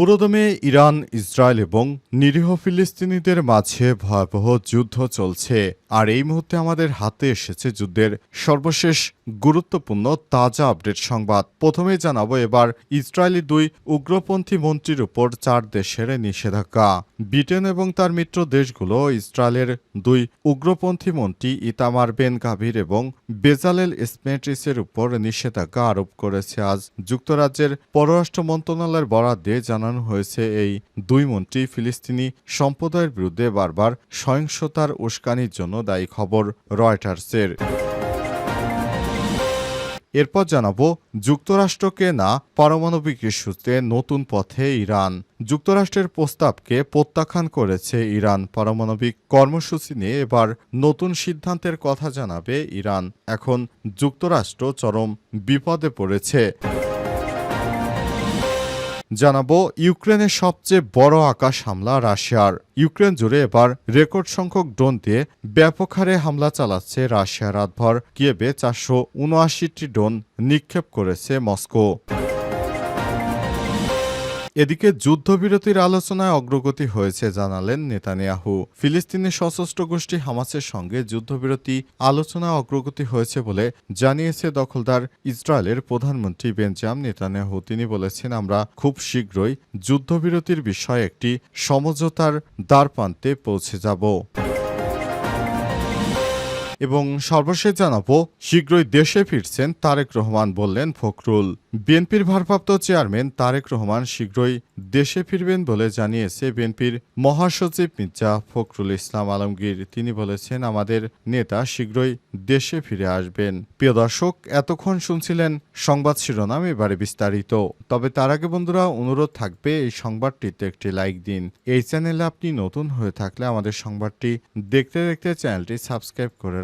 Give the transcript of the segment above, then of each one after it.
পুরোদমে Iran, Israel এবং নিরীহ ফিলিস্তিনিদের মাঝে ভয়াবহ যুদ্ধ চলছে। আর এই মুহূর্তে আমাদের হাতে এসেছে যুদ্ধের সর্বশেষ গুরুত্বপূর্ণ তাজা আপডেট সংবাদ। প্রথমে জানাব এবার ইসরায়েলি দুই উগ্রপন্থী মন্ত্রীর উপর চার দেশের নিষেধাজ্ঞা। ব্রিটেন এবং তার মিত্র দেশগুলো ইসরায়েলের দুই উগ্রপন্থী মন্ত্রী ইতামার বেন গাভীর এবং বেজালেল স্মেট্রিসের উপর নিষেধাজ্ঞা আরোপ করেছে। আজ যুক্তরাজ্যের পররাষ্ট্র মন্ত্রণালয়ের বরাদ্দে দিয়ে জানানো হয়েছে এই দুই মন্ত্রী ফিলিস্তিনি সম্প্রদায়ের বিরুদ্ধে বারবার সহিংসতার উস্কানির জন্য দায়ী খবর রয়টার্সের। এরপর জানাব, যুক্তরাষ্ট্রকে না পারমাণবিক ইস্যুতে নতুন পথে ইরান। যুক্তরাষ্ট্রের প্রস্তাবকে প্রত্যাখ্যান করেছে ইরান। পারমাণবিক কর্মসূচি নিয়ে এবার নতুন সিদ্ধান্তের কথা জানাবে ইরান। এখন যুক্তরাষ্ট্র চরম বিপদে পড়েছে। জানাব ইউক্রেনের সবচেয়ে বড় আকাশ হামলা রাশিয়ার। ইউক্রেন জুড়ে এবার রেকর্ড সংখ্যক ড্রোন দিয়ে ব্যাপক হারে হামলা চালাচ্ছে রাশিয়া রাতভর। কিয়েবে চারশো উনআশিটি ড্রোন নিক্ষেপ করেছে মস্কো। এদিকে যুদ্ধবিরতির আলোচনায় অগ্রগতি হয়েছে জানালেন নেতানিয়াহু। ফিলিস্তিনের সশস্ত্র গোষ্ঠী হামাসের সঙ্গে যুদ্ধবিরতি আলোচনায় অগ্রগতি হয়েছে বলে জানিয়েছে দখলদার ইসরায়েলের প্রধানমন্ত্রী বেঞ্জাম নেতানিয়াহু। তিনি বলেছেন, আমরা খুব শীঘ্রই যুদ্ধবিরতির বিষয়ে একটি সমঝোতার দ্বারপ্রান্তে পৌঁছে যাব। এবং সর্বশেষ জানাব, শীঘ্রই দেশে ফিরছেন তারেক রহমান বললেন ফখরুল। বিএনপির ভারপ্রাপ্ত চেয়ারম্যান তারেক রহমান শীঘ্রই দেশে ফিরবেন বলে জানিয়েছে বিএনপির মহাসচিব মির্জা ফখরুল ইসলাম আলমগীর। তিনি বলেছেন, আমাদের নেতা শীঘ্রই দেশে ফিরে আসবেন। প্রিয় দর্শক, এতক্ষণ শুনছিলেন সংবাদ শিরোনাম, এবারে বিস্তারিত। তবে তার আগে বন্ধুরা, অনুরোধ থাকবে এই সংবাদটিতে একটি লাইক দিন। এই চ্যানেলে আপনি নতুন হয়ে থাকলে আমাদের সংবাদটি দেখতে দেখতে চ্যানেলটি সাবস্ক্রাইব করে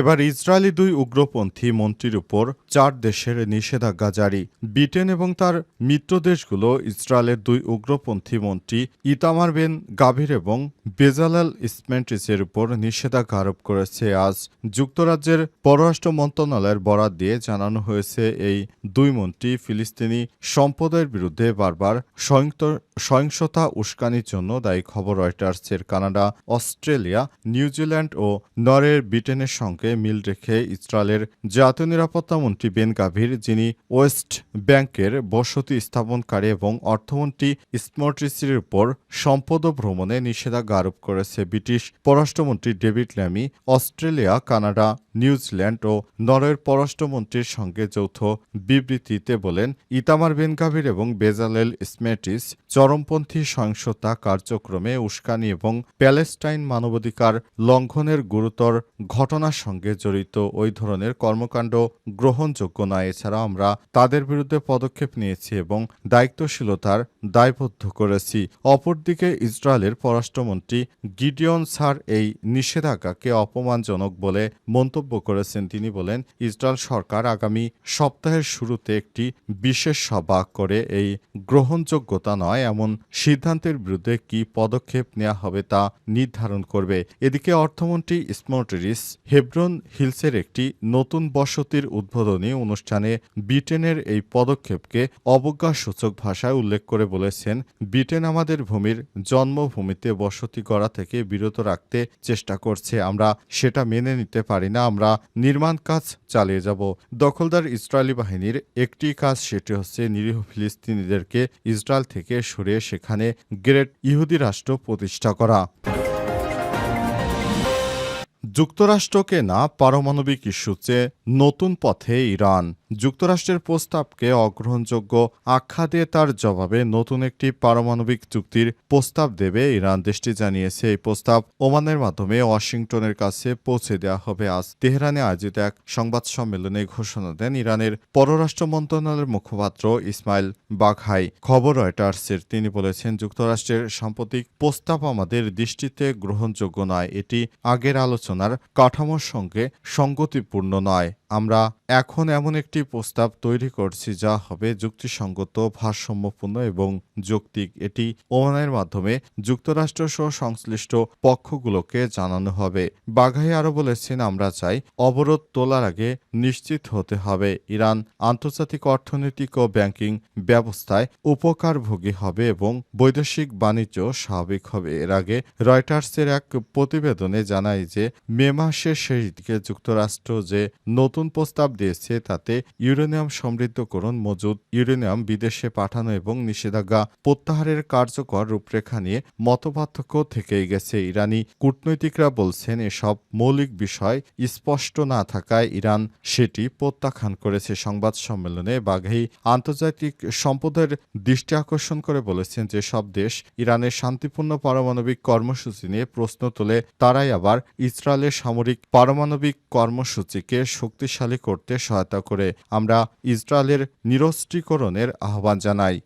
এবার ইসরায়েলি দুই উগ্রপন্থী মন্ত্রীর উপর চার দেশের নিষেধাজ্ঞা জারি। ব্রিটেন এবং তার মিত্র দেশগুলো ইসরায়েলের দুই উগ্রপন্থী মন্ত্রী ইতামার বেন গাভীর এবং বেজালাল ইসমেন্টিসের উপর নিষেধাজ্ঞা আরোপ করেছে। আজ যুক্তরাজ্যের পররাষ্ট্র মন্ত্রণালয়ের বরাত দিয়ে জানানো হয়েছে, এই দুই মন্ত্রী ফিলিস্তিনি সম্প্রদায়ের বিরুদ্ধে বারবার সহিংস সহিংসতা উস্কানির জন্য দায়ী খবর রয়টার্সের কানাডা, অস্ট্রেলিয়া নিউজিল্যান্ড ও নরের ব্রিটেনের সঙ্গে মিল রেখে ইসরায়েলের জাতীয় নিরাপত্তা মন্ত্রী বেন গাভীর, যিনি ওয়েস্ট ব্যাংকের বসতি স্থাপনকারী এবং অর্থমন্ত্রী স্মর্ট্রিসির উপর সম্পদ ভ্রমণে নিষেধাজ্ঞা আরোপ করেছে ব্রিটিশ পররাষ্ট্রমন্ত্রী David Lammy, Australia, Canada New Zealand ও নরওয়ের পররাষ্ট্রমন্ত্রীর সঙ্গে যৌথ বিবৃতিতে বলেন, ইতামার বেন গাভীর এবং বেজালেল স্মেটিস চরমপন্থী সহিংসতা কার্যক্রমে উস্কানি এবং প্যালেস্টাইন মানবাধিকার লঙ্ঘনের গুরুতর ঘটনার সঙ্গে জড়িত ওই ধরনের কর্মকাণ্ড গ্রহণযোগ্য নয় এছাড়া আমরা তাদের বিরুদ্ধে পদক্ষেপ নিয়েছি এবং দায়িত্বশীলতার দায়বদ্ধ করেছি। অপরদিকে ইসরায়েলের পররাষ্ট্রমন্ত্রী গিডিয়ন সার এই নিষেধাজ্ঞাকে অপমানজনক বলে মন্তব্য করেছেন। তিনি বলেন, ইসরায়েল সরকার আগামী সপ্তাহের শুরুতে একটি বিশেষ সভা করে এই গ্রহণযোগ্যতা নয় এমন সিদ্ধান্তের বিরুদ্ধে কি পদক্ষেপ নেওয়া হবে তা নির্ধারণ করবে। এদিকে অর্থমন্ত্রী স্মোটরিস হেব্রন হিলসের একটি নতুন বসতির উদ্বোধনী অনুষ্ঠানে ব্রিটেনের এই পদক্ষেপকে অবজ্ঞাসূচক ভাষায় উল্লেখ করে বলেছেন, ব্রিটেন আমাদের ভূমির জন্মভূমিতে বসতি করা থেকে বিরত রাখতে চেষ্টা করছে। আমরা সেটা মেনে নিতে পারি না, আমরা নির্মাণ কাজ চালিয়ে যাব। দখলদার ইসরায়েলি বাহিনীর একটি কাজ সেটি হচ্ছে নিরীহ ফিলিস্তিনিদেরকে ইসরায়েল থেকে সরিয়ে সেখানে গ্রেট ইহুদি রাষ্ট্র প্রতিষ্ঠা করা। যুক্তরাষ্ট্রকে না পারমাণবিক ইস্যুতে নতুন পথে ইরান। যুক্তরাষ্ট্রের প্রস্তাবকে অগ্রহণযোগ্য আখ্যা দিয়ে তার জবাবে নতুন একটি পারমাণবিক চুক্তির প্রস্তাব দেবে ইরান। দেশটি জানিয়েছে, এই প্রস্তাব ওমানের মাধ্যমে ওয়াশিংটনের কাছে পৌঁছে দেওয়া হবে। আজ তেহরানে আয়োজিত এক সংবাদ সম্মেলনে ঘোষণা দেন ইরানের পররাষ্ট্র মন্ত্রণালয়ের মুখপাত্র ইসমাইল বাঘাই। খবর রয়টার্সের, তিনি বলেছেন, যুক্তরাষ্ট্রের সাম্প্রতিক প্রস্তাব আমাদের দৃষ্টিতে গ্রহণযোগ্য নয়, এটি আগের আলোচনার কাঠামোর সঙ্গে সঙ্গতিপূর্ণ নয়। আমরা এখন এমন একটি প্রস্তাব তৈরি করছি যা হবে যুক্তিসঙ্গত ভারসাম্যপূর্ণ এবং যৌক্তিক। এটি ওমানের মাধ্যমে যুক্তরাষ্ট্র সহ সংশ্লিষ্ট পক্ষগুলোকে জানানো হবে। বাঘাই আরও বলেছেন, আমরা চাই অবরোধ তোলার আগে নিশ্চিত হতে হবে। ইরান আন্তর্জাতিক অর্থনৈতিক ও ব্যাংকিং ব্যবস্থায় উপকারভোগী হবে এবং বৈদেশিক বাণিজ্য স্বাভাবিক হবে। এর আগে রয়টার্সের এক প্রতিবেদনে জানায় যে, মে মাসের শেষ দিকে যুক্তরাষ্ট্র যে নতুন প্রস্তাব দিয়েছে, তাতে ইউরেনিয়াম সমৃদ্ধকরণ মজুদ, ইউরেনিয়াম বিদেশে পাঠানো এবং নিষেধাজ্ঞা প্রত্যাহারের কার্যকর রূপরেখা নিয়ে মতপার্থক্য থেকেই গেছে ইরানি কূটনৈতিকরা বলছেন এসব মৌলিক বিষয় স্পষ্ট না থাকায় ইরান সেটি প্রত্যাখ্যান করেছে। সংবাদ সম্মেলনে বাঘেই আন্তর্জাতিক সম্পদের দৃষ্টি আকর্ষণ করে বলেছেন যে সব দেশ ইরানের শান্তিপূর্ণ পারমাণবিক কর্মসূচি নিয়ে প্রশ্ন তোলে, তারাই আবার ইসরায়েলের সামরিক পারমাণবিক কর্মসূচিকে শক্তিশালী করতে সহায়তা করে। আমরা ইসরায়েলের নিরস্ত্রীকরণের আহ্বান জানাই।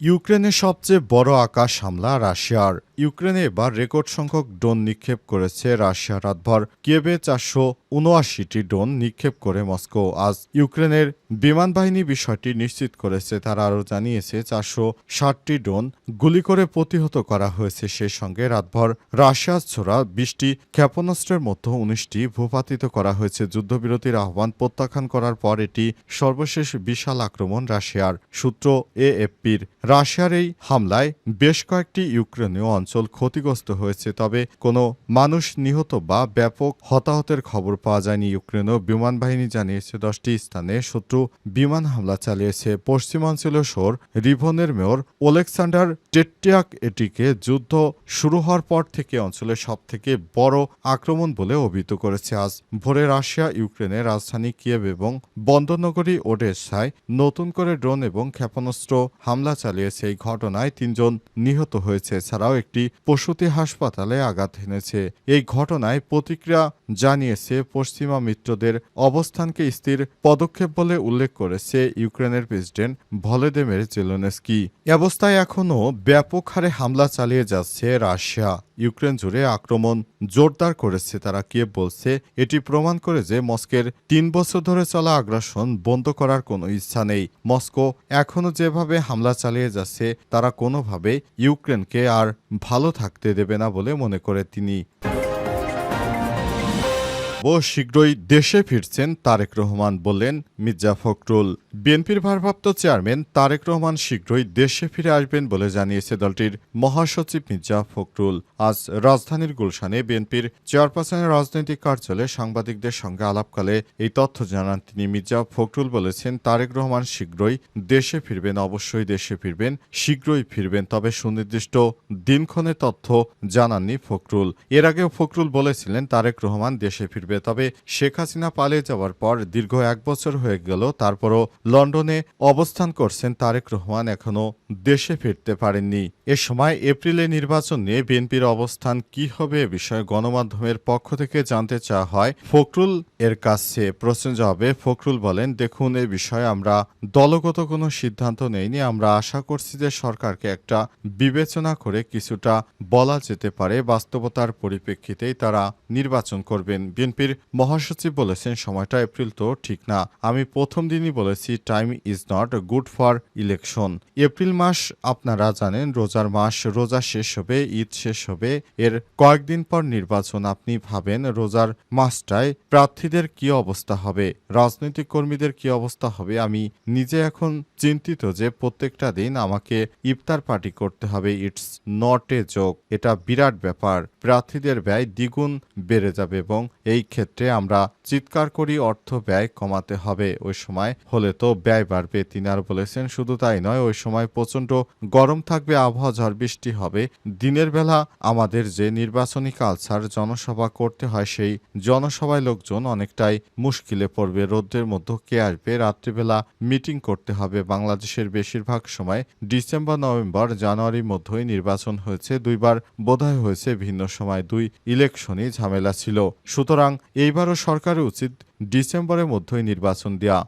ইউক্রেনের সবচেয়ে বড় আকাশ হামলা রাশিয়ার। ইউক্রেনে এবার রেকর্ড সংখ্যক ড্রোন নিক্ষেপ করেছে রাশিয়া। রাতভর কিয়েভে চারশো উনআশিটি ড্রোন নিক্ষেপ করে মস্কো। আজ ইউক্রেনের বিমান বাহিনী বিষয়টি নিশ্চিত করেছে। তারা আরও জানিয়েছে, চারশো ষাটটি ড্রোন গুলি করে প্রতিহত করা হয়েছে। সেই সঙ্গে রাতভর রাশিয়া ছোড়া বিশটি ক্ষেপণাস্ত্রের মধ্যে উনিশটি ভূপাতিত করা হয়েছে। যুদ্ধবিরতির আহ্বান প্রত্যাখ্যান করার পর এটি সর্বশেষ বিশাল আক্রমণ রাশিয়ার সূত্র এএফপির। রাশিয়ার এই হামলায় বেশ কয়েকটি ইউক্রেনীয় অঞ্চল ক্ষতিগ্রস্ত হয়েছে, তবে কোনো মানুষ নিহত বা ব্যাপক হতাহতের খবর পাওয়া যায়নি ইউক্রেনীয় বিমান বাহিনী জানিয়েছে। দশটি স্থানে শত্রু বিমান হামলা চালিয়েছে। পশ্চিমাঞ্চলীয় শহর রিভনের মেয়র ওলেকসান্ডার টেট্টিয়াক এটিকে যুদ্ধ শুরু হওয়ার পর থেকে অঞ্চলের সবথেকে বড় আক্রমণ বলে অভিহিত করেছে। আজ ভোরে রাশিয়া, ইউক্রেনের রাজধানী কিয়েভ এবং বন্দরনগরী ওডেসায় নতুন করে ড্রোন এবং ক্ষেপণাস্ত্র হামলা চালিয়েছে। এই ঘটনায় তিনজন নিহত হয়েছে। এছাড়াও একটি প্রসূতি হাসপাতালে আঘাত এনেছে এই ঘটনায় প্রতিক্রিয়া জানিয়েছে পশ্চিমা মিত্রদের। অবস্থানকে স্থির পদক্ষেপ বলে উল্লেখ করেছে ইউক্রেনের প্রেসিডেন্ট ভলেদেমের জেলোনেস্কি। অবস্থায় এখনও ব্যাপক হারে হামলা চালিয়ে যাচ্ছে রাশিয়া। ইউক্রেন জুড়ে আক্রমণ জোরদার করেছে। তারা কিয়েভ বলছে, এটি প্রমাণ করে যে মস্কের তিন বছর ধরে চলা আগ্রাসন বন্ধ করার কোনো ইচ্ছা নেই। মস্কো এখনও যেভাবে হামলা চালিয়ে যাচ্ছে, তারা কোনোভাবে ইউক্রেনকে আর ভালো থাকতে দেবে না বলে মনে করে তিনি। ও শীঘ্রই দেশে ফিরছেন তারেক রহমান বললেন মির্জা ফখরুল। বিএনপির ভারপ্রাপ্ত চেয়ারম্যান তারেক রহমান শীঘ্রই দেশে ফিরে আসবেন বলে জানিয়েছে দলটির মহাসচিব মির্জা ফখরুল। আজ রাজধানীর গুলশানে বিএনপির চেয়ারপারসনের রাজনৈতিক কার্যালয়ে সাংবাদিকদের সঙ্গে আলাপকালে এই তথ্য জানান তিনি। মির্জা ফখরুল বলেছেন, তারেক রহমান শীঘ্রই দেশে ফিরবেন, অবশ্যই দেশে ফিরবেন, শীঘ্রই ফিরবেন, তবে সুনির্দিষ্ট দিনক্ষণের তথ্য জানাননি ফখরুল। এর আগেও ফখরুল বলেছিলেন, তারেক রহমান দেশে ফিরবে তবে শেখ হাসিনা পালিয়ে যাওয়ার পর দীর্ঘ এক বছর হয়ে গেল, তারপরও লন্ডনে অবস্থান করছেন তারেক রহমান এখনও দেশে ফিরতে পারেননি। এ সময় এপ্রিলে নির্বাচন নিয়ে বিএনপির অবস্থান কি হবে এ বিষয়ে গণমাধ্যমের পক্ষ থেকে জানতে চাওয়া হয়। ফখরুল এর কাছে প্রশ্ন জবাবে ফখরুল বলেন, দেখুন, এ বিষয়ে আমরা দলগত কোনো সিদ্ধান্ত নেইনি। আমরা আশা করছি যে সরকারকে একটা বিবেচনা করে কিছুটা বলা যেতে পারে। বাস্তবতার পরিপ্রেক্ষিতেই তারা নির্বাচন করবেন। বিএনপির মহাসচিব বলেছেন, সময়টা এপ্রিল তো ঠিক না। আমি প্রথম দিনই বলেছি time is not good for election April মাস আপনারা জানেন, রোজার মাস, রোজা শেষ হবে, ঈদ শেষ হবে। এর কয়েকদিন পর নির্বাচন, আপনি ভাবেন রোজার মাসটায় প্রার্থীদের কি অবস্থা হবে, রাজনৈতিক কর্মীদের কি অবস্থা হবে? আমি নিজে এখন চিন্তিত যে প্রত্যেকটা দিন আমাকে ইফতার পার্টি করতে হবে ইটস নট এ জোক এটা বিরাট ব্যাপার। প্রার্থীদের ব্যয় দ্বিগুণ বেড়ে যাবে এবং এই ক্ষেত্রে আমরা চিৎকার করি, অর্থ ব্যয় কমাতে হবে। ওই সময় হলে তো ব্যয় বাড়বে, তিনি আর বলেছেন, শুধু তাই নয়, ওই সময় প্রচণ্ড গরম থাকবে, আবহাওয়া ঝড় বৃষ্টি হবে। দিনের বেলা আমাদের যে নির্বাচনী কালচার জনসভা করতে হয়, সেই জনসভায় লোকজন অনেকটাই মুশকিলে পড়বে। রোদ্রের মধ্যে কে আসবে? রাত্রিবেলা মিটিং করতে হবে। বাংলাদেশের বেশিরভাগ সময় ডিসেম্বর, নভেম্বর, জানুয়ারির মধ্যেই নির্বাচন হয়েছে। দুইবার বোধহয় হয়েছে ভিন্ন সময়। দুই ইলেকশনই ঝামেলা ছিল। সুতরাং এইবারও সরকারের উচিত ডিসেম্বরের মধ্যেই নির্বাচন দেয়া